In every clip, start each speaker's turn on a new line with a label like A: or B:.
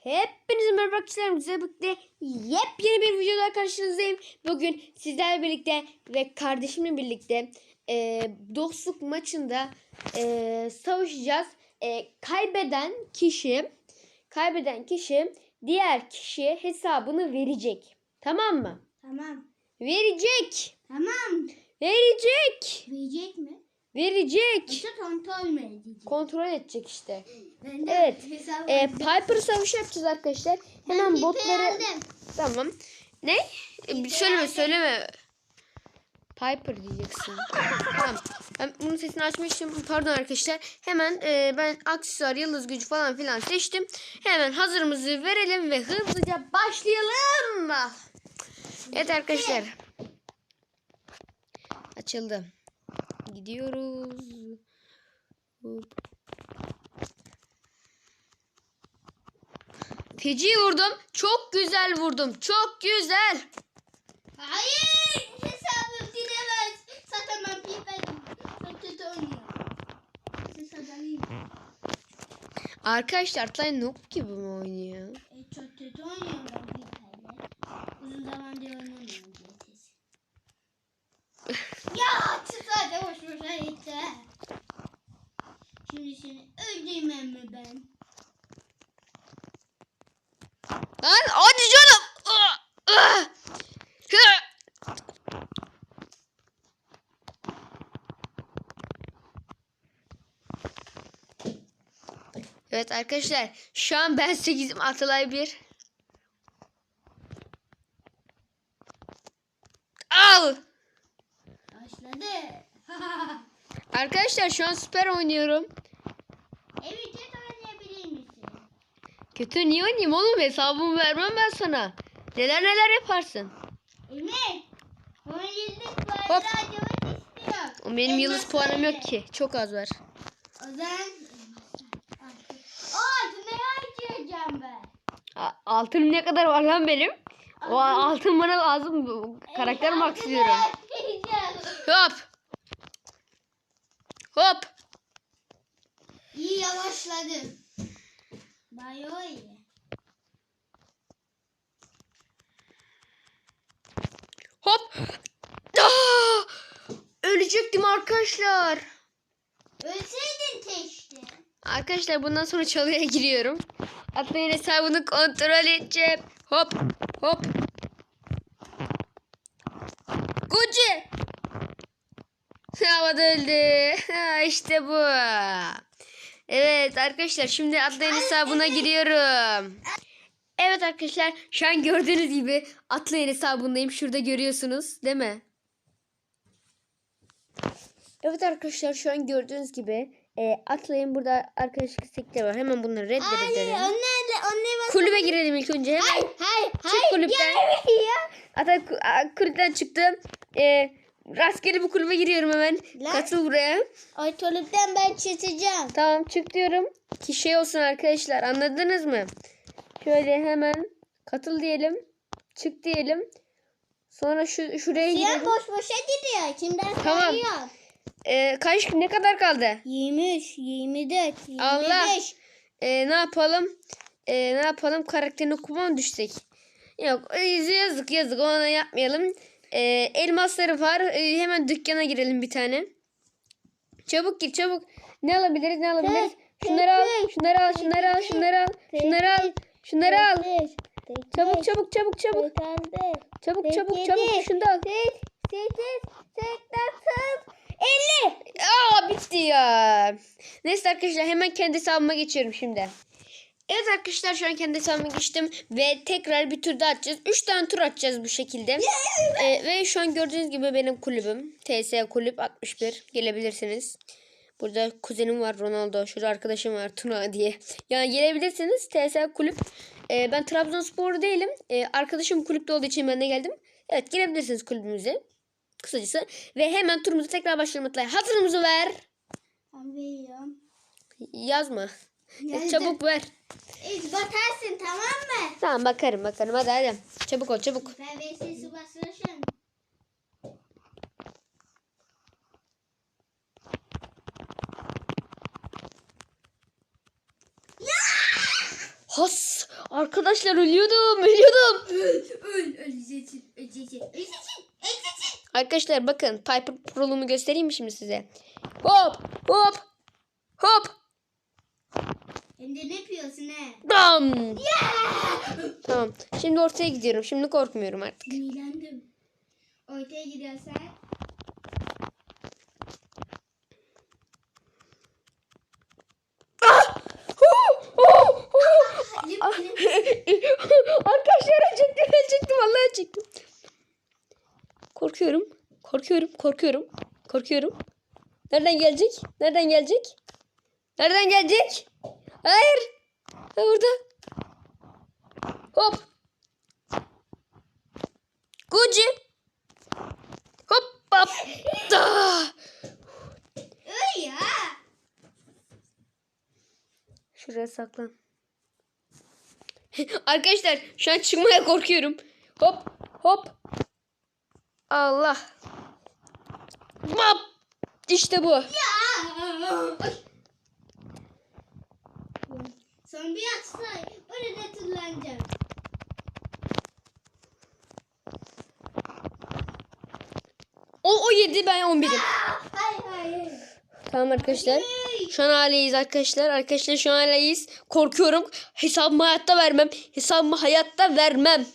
A: Hepinize merhaba arkadaşlar. Bizle birlikte yepyeni bir videoda karşınızdayım. Bugün sizlerle birlikte ve kardeşimle birlikte e, dostluk maçında e, savaşacağız. E, kaybeden kişi kaybeden kişi diğer kişiye hesabını verecek. Tamam mı?
B: Tamam.
A: Verecek.
B: Tamam.
A: Verecek.
B: Verecek mi?
A: Verecek.
B: Yoksa kontrol mü edecek?
A: Kontrol edecek işte.
B: Ben de
A: Evet.
B: hesabı
A: E, Piper savaşı yapacağız arkadaşlar. Hemen
B: Ben
A: botları...
B: aldım.
A: Tamam. Ne? E, bir söyleme söyleme. Piper diyeceksin. tamam. Ben bunun sesini açmıştım. Pardon arkadaşlar. Hemen e, ben aksesuar, yıldız gücü falan filan seçtim. Hemen hazırımızı verelim ve hızlıca başlayalım. Evet arkadaşlar. Açıldı. Gidiyoruz. Hop. Feci vurdum. Çok güzel vurdum. Çok güzel.
B: Hayır. Hesabım dilemez. Zaten ben piperim. Çok kötü oynuyorum. Ses alayım.
A: Arkadaşlar Atlay noob gibi mi oynuyor?
B: E, çok kötü oynuyorum ben piperle. Uzun zamandır oynamıyorum diyeceğiz. ya boşa gitti. Şimdi seni öldürmem mi ben?
A: Lan hadi canım. Evet arkadaşlar şu an ben 8'im Atalay 1. Al.
B: Başladı.
A: Arkadaşlar şu an süper oynuyorum.
B: Evet kötü oynayabilir misin?
A: Kötü niye oynayayım oğlum hesabımı vermem ben sana. Neler neler yaparsın.
B: Emir. Onun yıldız puanı harcamak istiyor.
A: O benim yıldız
B: Elmas
A: puanım
B: söyle.
A: yok ki. Çok az var.
B: O zaman... Aa ne harcayacağım ben?
A: A- Altınım ne kadar var lan benim? O
B: Altın-
A: altın bana lazım. Karakter max diyorum. Hop. Hop.
B: İyi yavaşladım. Bayağı iyi.
A: Hop. Aa! Ölecektim arkadaşlar.
B: Ölseydin keşke.
A: Arkadaşlar bundan sonra çalıya giriyorum. Atlayın hesabını kontrol edeceğim. Hop. Hop. Gucci. Havada öldü. İşte bu. Evet arkadaşlar şimdi atlayın hesabına giriyorum. Evet arkadaşlar şu an gördüğünüz gibi atlayın hesabındayım. Şurada görüyorsunuz değil mi? Evet arkadaşlar şu an gördüğünüz gibi e, atlayın burada arkadaşlık istekleri var. Hemen bunları reddedelim.
B: onlarla onlarla
A: Kulübe girelim ilk önce. Hemen
B: Hayır, hayır,
A: Çık kulüpten.
B: ya.
A: Hatta ku- a- kulüpten çıktım. E, rastgele bu kulübe giriyorum hemen.
B: Lan.
A: Katıl buraya.
B: Ay tuvalipten ben çizeceğim.
A: Tamam çık diyorum. Ki şey olsun arkadaşlar anladınız mı? Şöyle hemen katıl diyelim. Çık diyelim. Sonra şu şuraya
B: Siyan
A: girelim.
B: boş boşa gidiyor. Kimden
A: Tamam.
B: sayıyor?
A: E, kaç ne kadar kaldı?
B: 23, 24, 25.
A: Allah. E, ne yapalım? E, ne yapalım? Karakterini okuma mı düşsek? Yok e, yazık yazık ona yapmayalım. E, elmasları var. E, hemen dükkana girelim bir tane. Çabuk gir çabuk. Ne alabiliriz ne alabiliriz? Şunları al, şunları al, şunları al, şunları al, şunları al, şunları al. Çabuk çabuk çabuk çabuk. Çabuk çabuk çabuk şunu da al.
B: 8, 8, 50.
A: Aa bitti ya. Neyse arkadaşlar hemen kendi hesabıma geçiyorum şimdi. Evet arkadaşlar şu an kendi hesabıma geçtim ve tekrar bir tur daha atacağız. 3 tane tur atacağız bu şekilde. Ee, ve şu an gördüğünüz gibi benim kulübüm. TS Kulüp 61. Gelebilirsiniz. Burada kuzenim var Ronaldo. Şurada arkadaşım var Tuna diye. Yani gelebilirsiniz TS Kulüp. Ee, ben Trabzonspor değilim. Ee, arkadaşım kulüpte olduğu için ben de geldim. Evet gelebilirsiniz kulübümüze. Kısacası. Ve hemen turumuzu tekrar başlayalım. Atlay. Hazırımızı ver.
B: Ben veriyorum.
A: Yazma.
B: Yazdım.
A: Çabuk ver.
B: İz batarsın tamam mı?
A: Tamam bakarım bakarım. Hadi hadi. Çabuk ol çabuk.
B: Ben VS'si basmışım.
A: Has. Arkadaşlar ölüyordum, ölüyordum.
B: Öl, öl, öleceksin, öleceksin, öleceksin, öleceksin.
A: Arkadaşlar bakın Piper Pro'lumu göstereyim mi şimdi size? Hop hop hop
B: Hem de ne yapıyorsun he?
A: bam. Tamam. Şimdi ortaya gidiyorum. Şimdi korkmuyorum artık.
B: Sinirlendim. Ortaya. Lim, lim.
A: Arkadaşlar ölecektim, ölecektim. Vallahi ölecektim. Korkuyorum. Korkuyorum, korkuyorum. Korkuyorum. Nereden gelecek? Nereden gelecek? Nereden gelecek? Hayır. Ha, burada. Hop. Gucci. Hop hop. Da.
B: Ya.
A: Şuraya saklan. Arkadaşlar şu an çıkmaya korkuyorum. Hop hop. Allah. Hop. İşte bu.
B: Ya. Bir atsa orada tırlanacağım.
A: O, o 7 ben 11'im.
B: Hayır hayır.
A: Tamam arkadaşlar. Şu an haleyiz arkadaşlar. Arkadaşlar şu an haleyiz. Korkuyorum. Hesabımı hayatta vermem. Hesabımı hayatta vermem.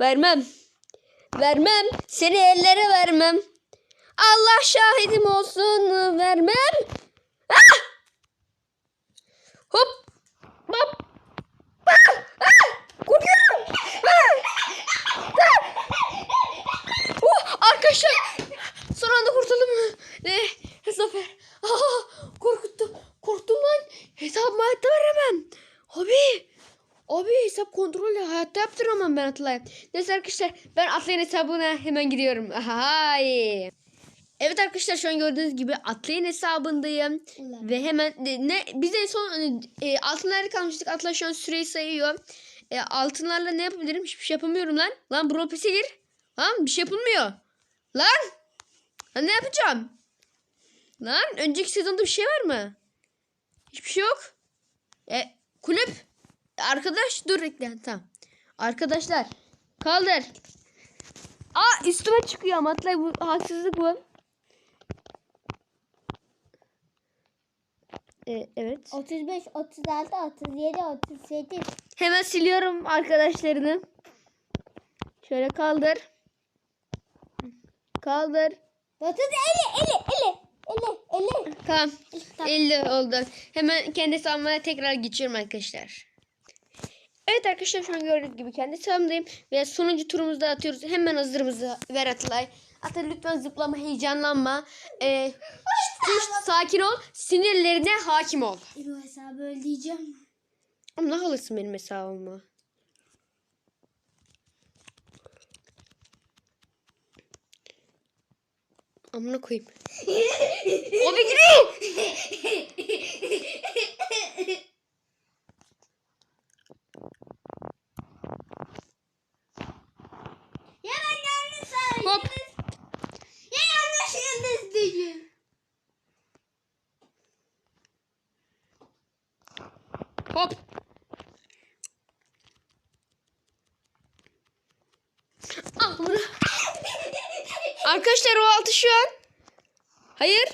A: Vermem. Vermem. Seni ellere vermem. Allah şahidim olsun. Vermem. Ah! Hop. Hop. Ah! Ah! Korkuyorum. Ah! Ah! Oh, arkadaşlar son anda. Ne? Zafer. Aa, korkuttu. Korktum lan. Hayatta veremem. Abi. Abi hesap kontrolü hayatta yaptıramam ben Atlay'a. Neyse arkadaşlar ben Atlay'ın hesabına hemen gidiyorum. Hay. Evet arkadaşlar şu an gördüğünüz gibi Atlay'ın hesabındayım.
B: Ulan.
A: Ve hemen ne, biz en son e, altınlarda kalmıştık. Atlay şu an süreyi sayıyor. E, altınlarla ne yapabilirim? Hiçbir şey yapamıyorum lan. Lan Brawl Pass'e gir. Lan bir şey yapılmıyor. Lan. Lan ne yapacağım? Lan önceki sezonda bir şey var mı? Hiçbir şey yok. E, kulüp. Arkadaş dur bekle. Tamam. Arkadaşlar kaldır. Aa üstüme çıkıyor ama Atlay bu haksızlık bu. E, evet.
B: 35, 36, 37, 38.
A: Hemen siliyorum arkadaşlarını. Şöyle kaldır. Kaldır.
B: 30, 50, 50, 50, 50, 50.
A: Tamam. 50 oldu. Hemen kendi hesabıma tekrar geçiyorum arkadaşlar. Evet arkadaşlar şu an gördüğünüz gibi kendi hesabımdayım. Ve sonuncu turumuzda atıyoruz. Hemen hazırımızı ver Atılay. Atıl lütfen zıplama heyecanlanma. Ee, hiç- sakin ol. Sinirlerine hakim ol.
B: Bu hesabı ödeyeceğim.
A: Ama ne alırsın benim hesabımı? Amına koyayım. o bir giriyor.
B: Ya ben yanlış saydım.
A: Hop.
B: Ya yanlış yıldız dedim.
A: Hop. Al bunu. Arkadaşlar o altı şu an. Hayır.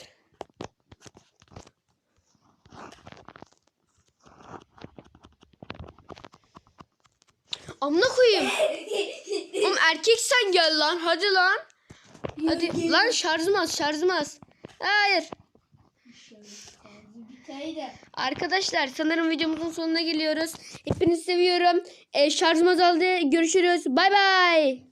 A: Amına koyayım. Oğlum erkek sen gel lan. Hadi lan. Hadi lan şarjım az şarjım az. Hayır. Arkadaşlar sanırım videomuzun sonuna geliyoruz. Hepinizi seviyorum. E, şarjım azaldı. Görüşürüz. Bay bay.